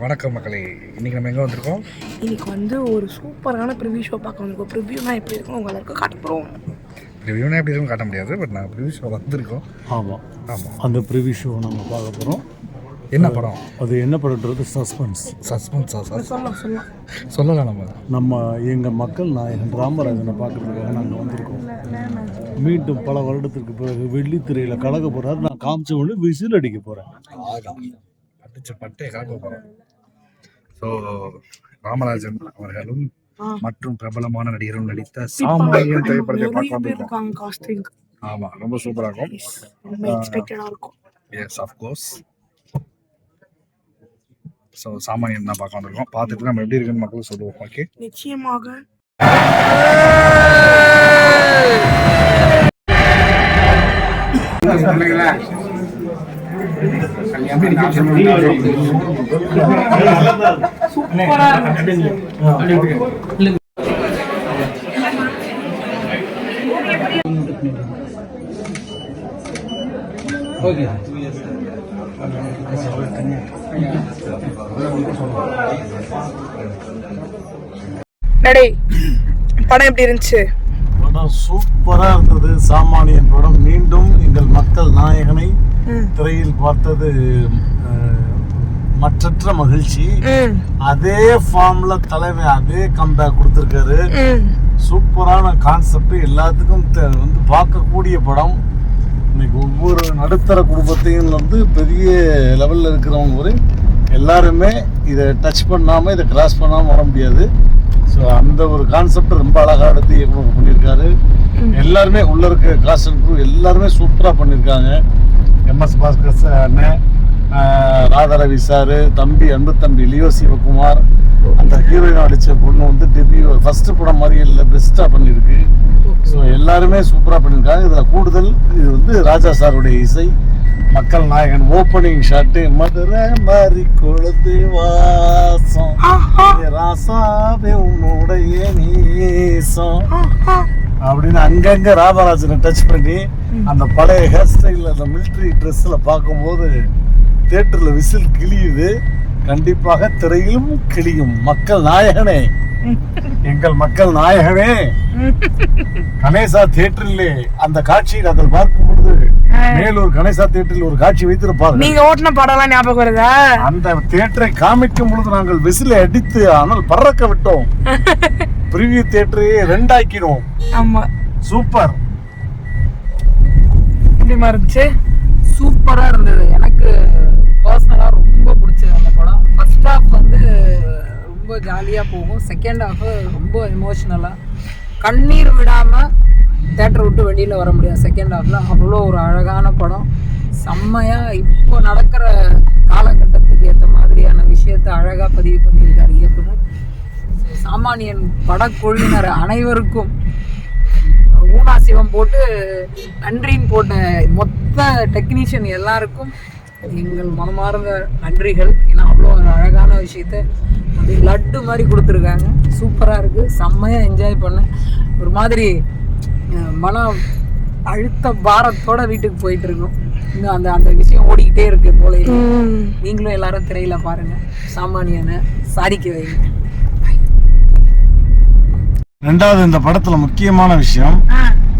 வணக்கம் மக்களே. இன்னைக்கு நம்ம எங்கே வந்திருக்கோம்? இன்னைக்கு வந்து ஒரு சூப்பரான ப்ரிவியூ ஷோ பார்க்க வந்திருக்கோம். ப்ரிவியூனா எப்படி இருக்கும் உங்களுக்கு காட்ட போகிறோம் ரிவ்யூனா எப்படி இருக்கும் காட்ட முடியாது பட் நாங்கள் ரிவ்யூ ஷோ வந்திருக்கோம். ஆமாம் ஆமாம் அந்த ப்ரிவி ஷோ நம்ம பார்க்க போகிறோம் என்ன படம்? அது என்ன படம்ன்றது சஸ்பென்ஸ் சஸ்பென்ஸா சார் சொல்லலாம் சொல்லலாம். சொல்லலாம் நம்ம. நம்ம எங்கள் மக்கள் நாயகன் ராமராஜனை பார்க்கறதுக்காக நாங்கள் வந்திருக்கோம். மீண்டும் பல வருடத்திற்கு பிறகு வெள்ளித்திரையில் கலக்க போகிறாரு நான் காமிச்ச உடனே விசில் அடிக்க போகிறேன் அடிச்ச பட்டே கலக்க போகிறோம் ஸோ ராமராஜன் அவர்களும் மற்றும் பிரபலமான நடிகரும் நடித்த சாமானியன் திரைப்படத்தை பார்க்க வந்திருக்கோம். ஆமாம் ரொம்ப சூப்பராக இருக்கும். எஸ் அஃப்கோர்ஸ் ஸோ சாமானியன் தான் பார்க்க வந்திருக்கோம். பார்த்துட்டு நம்ம எப்படி இருக்குன்னு மக்களும் சொல்லுவோம். ஓகே நிச்சயமாக. நடை படம் எப்படி இருந்துச்சு? படம் சூப்பராக இருந்தது. சாமானியன் படம். மீண்டும் எங்கள் மக்கள் நாயகனை. திரையில் பார்த்தது மற்றற்ற மகிழ்ச்சி. அதே ஃபார்ம்ல தலைவன் அதே கம்பேக் கொடுத்துருக்காரு. சூப்பரான கான்செப்ட் எல்லாத்துக்கும் வந்து பார்க்கக்கூடிய படம். இன்னைக்கு ஒவ்வொரு நடுத்தர குடும்பத்தையும் வந்து பெரிய லெவலில் இருக்கிறவங்க வரை எல்லாருமே இதை டச் பண்ணாமல் இதை கிராஸ் பண்ணாமல் வர முடியாது. ஸோ அந்த ஒரு கான்செப்ட் ரொம்ப அழகாக எடுத்து இயக்குனர் பண்ணியிருக்காரு. எல்லாருமே உள்ள இருக்க காஸ்ட் குரூ எல்லாருமே சூப்பராக பண்ணியிருக்காங்க. எம்எஸ் பாஸ்கர் சார் அண்ணன் ஆஹ் ராதா ரவி சார் தம்பி அன்பு தம்பி லியோ சிவகுமார் அந்த ஹீரோயின் அடித்த பொண்ணு வந்து டெபியூ ஃபர்ஸ்ட் படம் மாதிரி இல்லை பெஸ்ட்டாக பண்ணியிருக்கு ஸோ எல்லாருமே சூப்பராக பண்ணியிருக்காங்க இதில் கூடுதல் இது வந்து ராஜா சாருடைய இசை. மக்கள் நாயகன் ஓப்பனிங் ஷாட்டு மதுரை மாதிரி கொழுந்து வாசம். ராசாவே உன்னுடைய நேசம். அப்படின்னு அங்கங்க ராமராஜனை டச் பண்ணி அந்த பழைய ஹேர் ஸ்டைலில் அந்த மிலிட்ரி ட்ரெஸ்ஸில் பார்க்கும்போது தேட்டரில் விசில் கிழியுது. கண்டிப்பாக திரையிலும் கிழியும். மக்கள் நாயகனே. எங்கள் மக்கள் நாயகனே. கணேசா தேட்டரிலே அந்த காட்சியை நாங்கள் பார்க்கும் பொழுது மேலூர் கணேசா தேட்டரில் ஒரு காட்சி வைத்திருப்பார்கள். நீங்க ஓட்டின படம்லாம் ஞாபகம் வருதா? அந்த தேட்டரை காமிக்கும் பொழுது நாங்கள் விசிலை அடித்து ஆனால் பறக்க விட்டோம். பிரிவியூ தேட்டரையே ரெண்டாக்கினோம் ஆமா. சூப்பர் எப்படிமா இருந்துச்சு சூப்பராக இருந்தது. எனக்கு பர்சனலாக ரொம்ப பிடிச்சது அந்த படம். ஃபர்ஸ்ட் ஹாஃப் வந்து ரொம்ப ஜாலியாக போகும். செகண்ட் ஹாஃப் ரொம்ப எமோஷ்னலாக கண்ணீர் விடாமல் தேட்டரை விட்டு வெளியில் வர முடியாது. செகண்ட் ஹாஃபில் அவ்வளோ ஒரு அழகான படம். செம்மையாக இப்போ நடக்கிற காலகட்டத்துக்கு ஏற்ற மாதிரியான விஷயத்தை அழகாக பதிவு பண்ணியிருக்காரு இயக்குனர். சாமானியன் படக்குழுவினர் அனைவருக்கும் ஊனா சிவம் போட்டு நன்றின்னு போட்ட மொத்த டெக்னீஷியன் எல்லாருக்கும் எங்கள் மனமார்ந்த நன்றிகள். ஏன்னா அவ்வளோ ஒரு அழகான விஷயத்த அப்படியே லட்டு மாதிரி கொடுத்துருக்காங்க. சூப்பராக இருக்குது செம்மையாக என்ஜாய் பண்ணேன். ஒரு மாதிரி அஹ், மன அழுத்த பாரத்தோட வீட்டுக்கு போயிட்டு இருக்கோம். இன்னும் அந்த அந்த விஷயம் ஓடிக்கிட்டே இருக்கு போல. நீங்களும் எல்லாரும் திரையில பாருங்க. சாமானியனை சாதிக்க வைங்க. ரெண்டாவது இந்த படத்துல முக்கியமான விஷயம்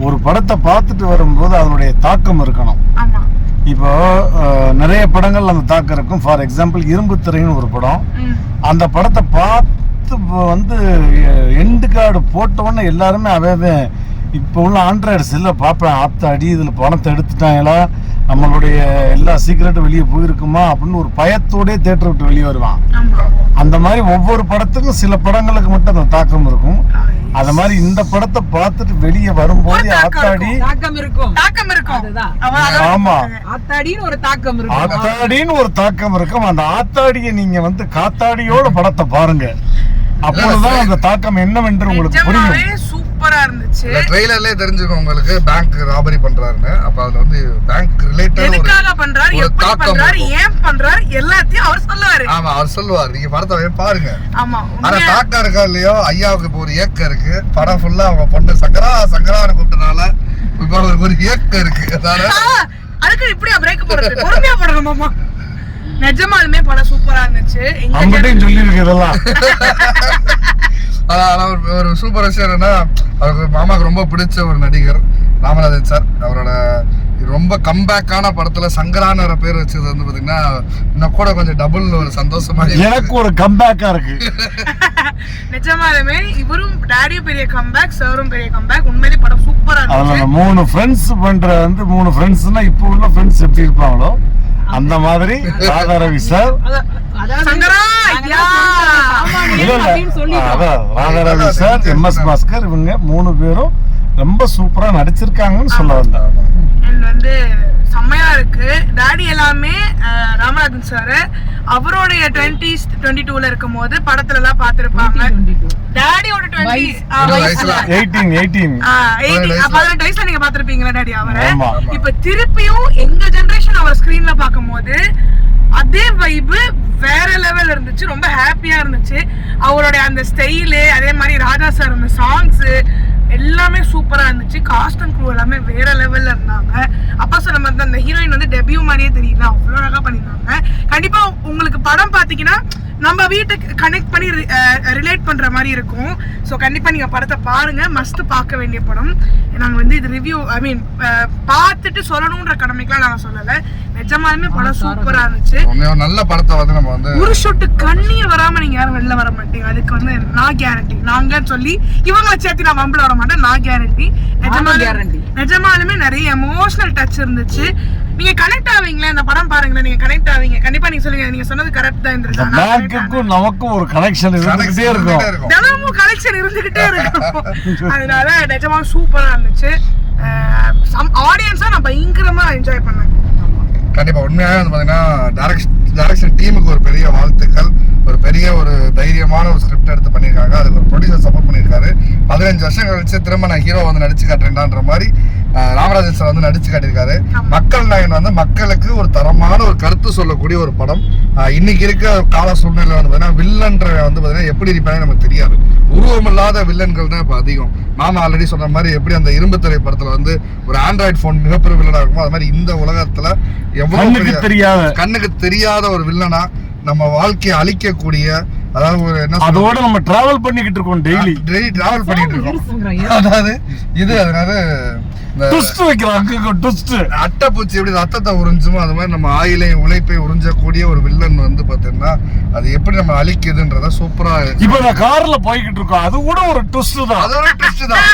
ஒரு படத்தை பார்த்துட்டு வரும்போது அதனுடைய தாக்கம் இருக்கணும். இப்போ நிறைய படங்கள் அந்த தாக்கம் இருக்கும். ஃபார் எக்ஸாம்பிள் இரும்பு திரைன்னு ஒரு படம். அந்த படத்தை பார்த்து வந்து எண்டு கார்டு போட்ட உடனே எல்லாருமே அவே இப்போ உள்ள ஆண்ட்ராய்டு செல்ல பார்ப்பேன். ஆத்த அடி இதில் பணத்தை எடுத்துட்டாங்களா? நம்மளுடைய எல்லா சீக்கிரட்டும் வெளியே போயிருக்குமா அப்படின்னு ஒரு பயத்தோடயே தேட்டர் விட்டு வெளியே வருவான். அந்த மாதிரி ஒவ்வொரு படத்துக்கும் சில படங்களுக்கு மட்டும் அந்த தாக்கம் இருக்கும். அந்த மாதிரி இந்த படத்தை பார்த்துட்டு வெளியே வரும்போது ஆத்தாடி தாக்கம் இருக்கும். தாக்கம் இருக்கும். அதுதான். ஆமா. ஆத்தாடின்னு ஒரு தாக்கம் இருக்கும். ஆத்தாடின்னு ஒரு தாக்கம் இருக்கும். அந்த ஆத்தாடியை நீங்க வந்து காத்தாடியோட படத்தை பாருங்க. அப்பொழுதுதான் அந்த தாக்கம் என்னவென்று உங்களுக்கு புரியும். சூப்பரா இருந்துச்சு. ட்ரெய்லர்லயே தெரிஞ்சுக்கும் உங்களுக்கு பேங்க் ராபரி பண்றாருன்னு. அப்ப அதுல வந்து பேங்க் ரிலேட்டட் ஒரு எதுக்காக பண்றாரு? ஒரு எப்படி பண்றாரு. ஏன் பண்றாரு? எல்லாத்தையும் அவர் சொல்லுவாரு. ஆமா அவர் சொல்லுவார். நீங்க படத்தை பாருங்க. ஆமா ஆனா தாக்கம் இருக்கா இல்லையோ? ஐயாவுக்கு இப்போ ஒரு ஏக்கம் இருக்கு. படம் ஃபுல்லா அவங்க பொண்ணு சங்கரா சங்கரான்னு கூப்பிட்டனால இப்போ ஒரு ஒரு ஏக்கம் இருக்கு. அதனால ஆ, அதுக்கு இப்படியா பிரேக் போடுறது? பொறுமையா போடணுமாமா நிஜமாலுமே படம் சூப்பரா இருந்துச்சு. எங்க சொல்லியிருக்கு இதெல்லாம். ஒரு ஒரு சூப்பர் விஷயம் என்னன்னா அவருக்கு மாமாவுக்கு ரொம்ப பிடிச்ச ஒரு நடிகர் ராமராஜன் சார். அவரோட ரொம்ப கம்பேக்கான படத்துல சங்கரான பேர் வச்சது வந்து பாத்தீங்கன்னா இன்னும் கூட கொஞ்சம் டபுள் ஒரு சந்தோஷமா இருக்கு. எனக்கு ஒரு கம்பேக்கா இருக்கு. நிஜமாலுமே இவரும் டேடியும் பெரிய கம்பேக் சாரும் பெரிய கம்பேக் உண்மையிலே படம் சூப்பரா அந்த மூணு ஃப்ரெண்ட்ஸ் பண்ற வந்து மூணு ஃப்ரெண்ட்ஸ்னா இப்போ உள்ள ஃப்ரெண்ட்ஸ் எப்படி இருப்பாங்களோ அந்த மாதிரி Radha Ravi sir Radha Ravi sir M S Bhaskar இவங்க மூணு பேரும் ரொம்ப சூப்பரா நடிச்சிருக்காங்கன்னு சொல்ல வந்தேன். அண்ட் வந்து செம்மையா இருக்கு. டாடி எல்லாமே ராமராஜன் சார் அவருடைய டுவெண்ட்டிஸ் டுவெண்ட்டி டூல இருக்கும் போது படத்துல எல்லாம் பாத்திருப்பாங்க 22. டாடியோட பதினெட்டு வயசுல நீங்க பாத்திருப்பீங்களா டாடி அவரை. இப்ப திருப்பியும் எங்க ஜெனரேஷன் அவர் ஸ்கிரீன்ல பாக்கும்போது அதே வைபு வேற லெவல் இருந்துச்சு. ரொம்ப ஹாப்பியா இருந்துச்சு. அவருடைய அந்த ஸ்டைலு அதே மாதிரி ராஜா சார் அந்த சாங்ஸ் எல்லாமே சூப்பரா இருந்துச்சு. காஸ்ட் அண்ட் க்ரூ எல்லாமே வேற லெவல்ல இருந்தாங்க. அப்பா சொன்ன மாதிரி அந்த ஹீரோயின் வந்து டெபியூ மாதிரியே தெரியல. அவ்வளோ அழகாக பண்ணியிருந்தாங்க. கண்டிப்பா உங்களுக்கு படம் பாத்தீங்கன்னா நம்ம வீட்டுக்கு கனெக்ட் பண்ணி ரிலேட் பண்ற மாதிரி இருக்கும். ஸோ கண்டிப்பா நீங்க படத்தை பாருங்க. மஸ்ட் பார்க்க வேண்டிய படம். நாங்க வந்து இது ரிவ்யூ ஐ மீன் பார்த்துட்டு சொல்லணுன்ற கடமைக்கெல்லாம் நாங்க சொல்லல. நிஜமாலுமே படம் சூப்பரா இருந்துச்சு. நல்ல படத்தை வந்து நம்ம வந்து ஒரு சொட்டு கண்ணீர் வராம நீங்க யாரும் வெளில வர மாட்டீங்க. அதுக்கு வந்து நான் கேரண்டி நாங்க சொல்லி இவங்களை சேர்த்து நான் வம்பல வர மாட்டேன். நான் கேரண்டி நிஜமாலுமே guarantee. நிஜமாலுமே நிறைய எமோஷனல் டச் இருந்துச்சு. நீங்க கனெக்ட் ஆவீங்களே அந்த படம் பாருங்களேன் நீங்க கனெக்ட் ஆவீங்க. கண்டிப்பா நீங்க சொல்லுங்க நீங்க சொன்னது கரெக்ட் தான் இந்த இருந்திருக்கு. நமக்கும் ஒரு கனெக்ஷன் இருந்துகிட்டே இருக்கும். தினமும் கலெக்ஷன் இருந்துகிட்டே இருக்கும். அதனால நிஜமா சூப்பரா இருந்துச்சு. ஆடியன்ஸா நான் பயங்கரமா என்ஜாய் பண்ணேன். கண்டிப்பா உண்மையாவே வந்து பாத்தீங்கன்னா டைரக்ஷன் டீமுக்கு ஒரு பெரிய வாழ்த்துக்கள். ஒரு பெரிய ஒரு தைரியமான ஒரு ஸ்கிரிப்ட் எடுத்து பண்ணியிருக்காங்க. அதுக்கு ஒரு ப்ரொடியூசர் சப்போர்ட் பண்ணியிருக்காரு. பதினஞ்சு வருஷம் கழிச்சு திரும்ப நான் ஹீரோ வந்து நடிச்சு காட்டுறேன்டான்ற மாதிரி ராமராஜன் சார் வந்து நடிச்சு காட்டியிருக்காரு. மக்கள் நாயன் வந்து மக்களுக்கு ஒரு தரமான ஒரு கருத்து சொல்லக்கூடிய ஒரு படம். இன்னைக்கு இருக்க கால சூழ்நிலை வந்து பாத்தீங்கன்னா வில்லன்ற வந்து பாத்தீங்கன்னா எப்படி இருப்பாங்க நமக்கு தெரியாது. உருவமில்லாத வில்லன்கள் தான் இப்போ அதிகம். மாமா ஆல்ரெடி சொன்ன மாதிரி எப்படி அந்த இரும்பு திரை படத்துல வந்து ஒரு ஆண்ட்ராய்டு ஃபோன் மிகப்பெரிய வில்லனா இருக்குமோ அது மாதிரி இந்த உலகத்துல தெரியாத கண்ணுக்கு தெரியாத ஒரு வில்லனா நம்ம வாழ்க்கையை அழிக்கக்கூடிய அதாவது ஒரு என்ன அதோட நம்ம டிராவல் பண்ணிக்கிட்டு இருக்கோம் டெய்லி டெய்லி டிராவல் பண்ணிட்டு இருக்கோம். அதாவது இது அதனால ட்விஸ்ட் வைக்கிறாங்க ட்விஸ்ட் அட்டைப்பூச்சி எப்படி ரத்தத்தை உறிஞ்சுமோ அது மாதிரி நம்ம ஆயிலையும் உழைப்பை உறிஞ்சக்கூடிய ஒரு வில்லன் வந்து பாத்தீங்கன்னா அது எப்படி நம்ம அழிக்குதுன்றத சூப்பரா இப்ப நான் கார்ல போய்கிட்டு இருக்கோம் அது கூட ஒரு ட்விஸ்ட் தான். அது ஒரு twist தான்.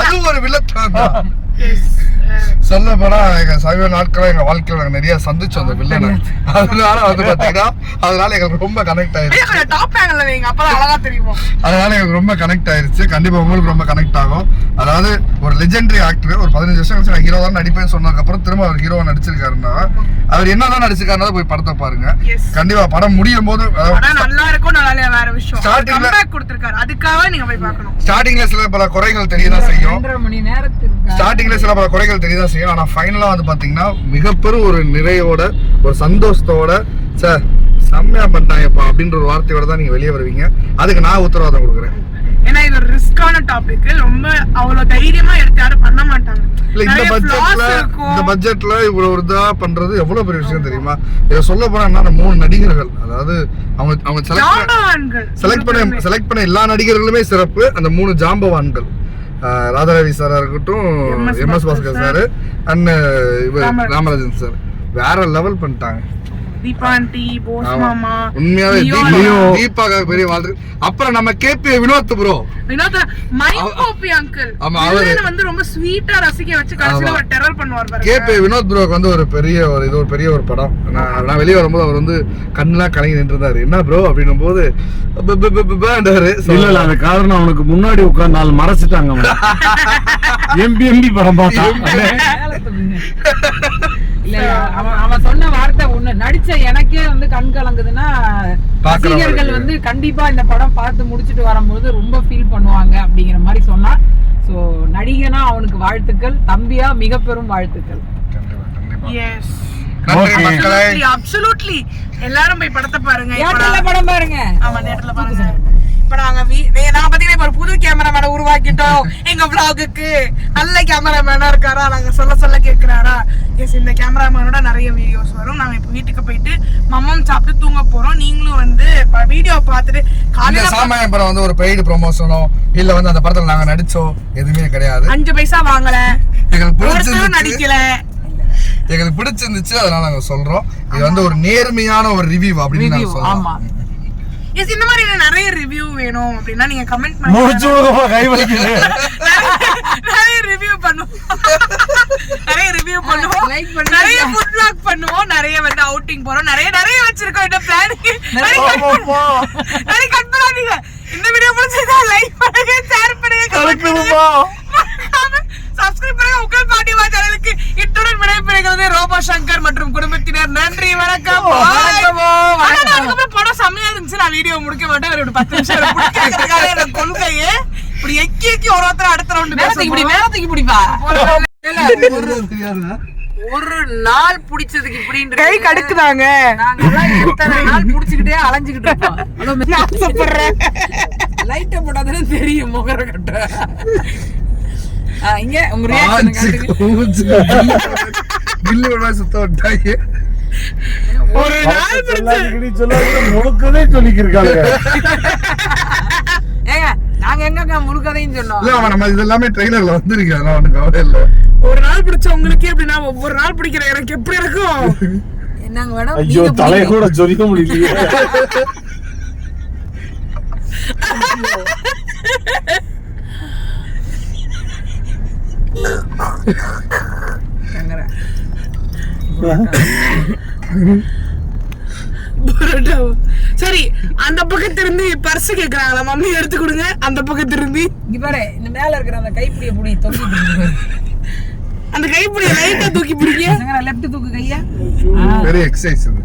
அது ஒரு வில்லத்தனம் தான். சொல்ல போனா எங்க சமீப நாட்களா எங்க வாழ்க்கையில நாங்க நிறைய சந்திச்சோம் அந்த வில்லனை அதனால வந்து பாத்தீங்கன்னா அதனால எங்களுக்கு ரொம்ப கனெக்ட் ஆயிருச்சு. டாப் அப்பதான் அழகா தெரியும். அதனால எனக்கு ரொம்ப கனெக்ட் ஆயிருச்சு. கண்டிப்பா உங்களுக்கு ரொம்ப கனெக்ட் ஆகும். அதாவது ஒரு லெஜெண்டரி ஆக்டர் ஒரு பதினஞ்சு வருஷம் கழிச்சு நான் ஹீரோ தான் நடிப்பேன்னு சொன்னதுக்கு அப்புறம் திரும்ப அவர் ஹீரோவா நடிச்சிருக்காருன்னா அவர் என்னதான் நடிச்சிருக்காருன்னா போய் படத்தை பாருங்க. கண்டிப்பா படம் முடியும் போது நல்லா இருக்கும் நல்லா வேற விஷயம். Starting ல- கம்பேக் கொடுத்திருக்காரு. அதுக்காக நீங்க போய் பார்க்கணும். ஸ்டார்டிங்ல சில பல குறைகள் தெரியதான் செய்யும். ஸ்டார்டிங்ல சில பல குறைகள் தெரியதான் செய்யும் ஆனா ஃபைனலா வந்து பாத்தீங்கன்னா மிகப்பெரும் ஒரு நிறையோட ஒரு சந்தோஷத்தோட சார் செம்மையா பண்ணிட்டாங்கப்பா அப்படின்ற ஒரு வார்த்தையோட தான் நீங்க வெளியே வருவீங்க. அதுக்கு நான் உத்தரவாதம் கொடுக்குறேன். ஏன்னா இது ஒரு ரிஸ்கான டாபிக் ரொம்ப அவ்வளவு தைரியமா எடுத்து யாரும் பண்ண மாட்டாங்க. இல்ல இந்த பட்ஜெட்ல. இந்த இவ்வளவு ஒரு இதா பண்றது எவ்வளவு பெரிய விஷயம் தெரியுமா? இதை சொல்ல போனா மூணு நடிகர்கள் அதாவது அவங்க அவங்க செலக்ட் பண்ண செலக்ட் பண்ண எல்லா நடிகர்களுமே சிறப்பு. அந்த மூணு ஜாம்பவான்கள். ராதாரவி சாரா இருக்கட்டும் M S Bhaskar sir and இவர். ராமராஜன் சார் வேற லெவல் பண்ணிட்டாங்க தீபாண்டி போஸ் ஆமா. மாமா உண்மையாவே லியோ தீபா- லியோ. தீபாக்காக பெரிய வாழ்த்து. அப்புறம் நம்ம K P Vinod bro Vinod mike Gopi uncle ஆமா, அவரு- வில்லனை வந்து ரொம்ப ஸ்வீட்டா ரசிக்க வச்சு கடைசியில ஆமா. ஒரு டெரர் பண்ணுவார் பாருங்க. கேபி வினோத் ப்ரோக்கு வந்து ஒரு பெரிய ஒரு இது ஒரு பெரிய ஒரு படம். நான் நான் வெளியே வரும்போது அவர் வந்து கண்ணெல்லாம் கலங்கி நின்றுருந்தாரு. என்ன ப்ரோ அப்படின்னும் போது இல்ல இல்ல அது காரணம் அவனுக்கு முன்னாடி உட்கார்ந்து நாலு மறைச்சிட்டாங்க எம்பி எம்பி படம் அவன் சொன்ன வார்த்தை ஒண்ணு நடிச்ச எனக்கே வந்து கண் கலங்குதுன்னா ரசிகர்கள். வந்து கண்டிப்பா இந்த படம் பார்த்து முடிச்சிட்டு வரும்போது ரொம்ப ஃபீல் பண்ணுவாங்க அப்படிங்கிற மாதிரி சொன்னா. சோ நடிகனா அவனுக்கு வாழ்த்துக்கள் தம்பியா மிக பெரும் வாழ்த்துக்கள். அப்சல்யூட்லி எல்லாரும் போய் படத்தை பாருங்க. படம் பாருங்க. ஆமா பாருங்க. இப்ப நாங்க வீ- நே- நாங்க பாத்தீங்கன்னா இப்ப ஒரு புது கேமராமேனை உருவாக்கிட்டோம். எங்க vlog-க்கு. நல்ல கேமராமேனா இருக்காரா? நாங்க சொல்ல சொல்ல கேக்குறாரா? எஸ் இந்த கேமராமேனோட நிறைய வீடியோஸ் வரும். நாங்க இப்ப வீட்டுக்கு போயிட்டு மம்மம் சாப்பிட்டு தூங்க போறோம். நீங்களும் வந்து வீடியோ பார்த்துட்டு காலையில சாமானிய படம் வந்து ஒரு பெய்டு ப்ரொமோஷனோ இல்ல வந்து அந்த படத்துல நாங்க நடிச்சோம். எதுவுமே கிடையாது. அஞ்சு பைசா வாங்கல. எங்களுக்கு நடிக்கல. எங்களுக்கு பிடிச்சிருந்துச்சு அதனால நாங்க சொல்றோம். இது வந்து ஒரு நேர்மையான ஒரு ரிவ்யூ அப்படின்னு நாங்க சொல்றோம். எஸ் இந்த மாதிரி எனக்கு நிறைய ரிவ்யூ வேணும் அப்படின்னா நீங்க கமெண்ட் பண்ணி மூச்சு விடுமா கை வலிக்குது. நிறைய ரிவ்யூ பண்ணுவோம். நிறைய ரிவ்யூ பண்ணுவோம். பண்ணுங்க. நிறைய ஃபுட் vlog பண்ணுவோம். நிறைய வந்து அவுட்டிங் போறோம். நிறைய நிறைய வச்சிருக்கோம். இந்த பிளான் நிறைய கட் பண்ணாதீங்க. இந்த வீடியோ பிடிச்சதா லைக் பண்ணுங்க ஷேர் பண்ணுங்க கமெண்ட் பண்ணுங்க சப்ஸ்கிரைப் பண்ணுங்க உங்கள் பாட்டிமா சேனலுக்கு இத்துடன் விடைபெறுகிறது ரோபோ சங்கர் மற்றும் குடும்பத்தினர். நன்றி வணக்கம். அதுக்கப்புறம் படம் செம்மையா இருந்துச்சு. நான் வீடியோ முடிக்க மாட்டேன். ஒரு பத்து நிமிஷம் கொள்கையே இப்படி எக்கி எக்கி ஒரு ஒருத்தர் அடுத்த ரவுண்டு மேலத்துக்கு இப்படி மேலத்துக்கு இப்படிப்பா ஒரு நாள் புடிச்சதுக்கு இப்படின்ற கை கடுக்குதாங்க. எத்தனை நாள் புடிச்சுக்கிட்டே அலைஞ்சுக்கிட்டு இருப்போம். லைட்டை போட்டாதானே தெரியும் முகர கட்ட. இங்க உங்க ரியாக்ஷன் காட்டுங்க கில்லு ஒரு மாதிரி சுத்த விட்டாங்க ஒரு நாள் சொல்லாதீங்க, முழுக்கதே ஏங்க நாங்க எங்கங்க முழுக்கதையும் சொன்னோம்? இல்ல அவன் நம்ம இது எல்லாமே ட்ரெய்லர்ல வந்திருக்கு. அதெல்லாம் ஒண்ணு கவலை இல்ல. ஒரு நாள் பிடிச்ச உங்களுக்கு எப்படின்னா ஒவ்வொரு நாள் பிடிக்கிற எனக்கு எப்படி இருக்கும்? என்னங்க மேடம்? ஐயோ. கூட சொல்லிக்க முடியலையே. சரி அந்த பக்கத்திலிருந்து பர்ஸ் கேக்குறாங்களா? மம்மி எடுத்து கொடுங்க. அந்த பக்கத்திலிருந்து. இங்க பாரு இந்த மேல இருக்கிற அந்த கைப்பிடிய புடி இருக்கு அந்த கைப்பிடிய லைட்டா தூக்கி பிடிங்க. லெஃப்ட் தூக்கு கையா. பெரிய எக்ஸசைஸ் இது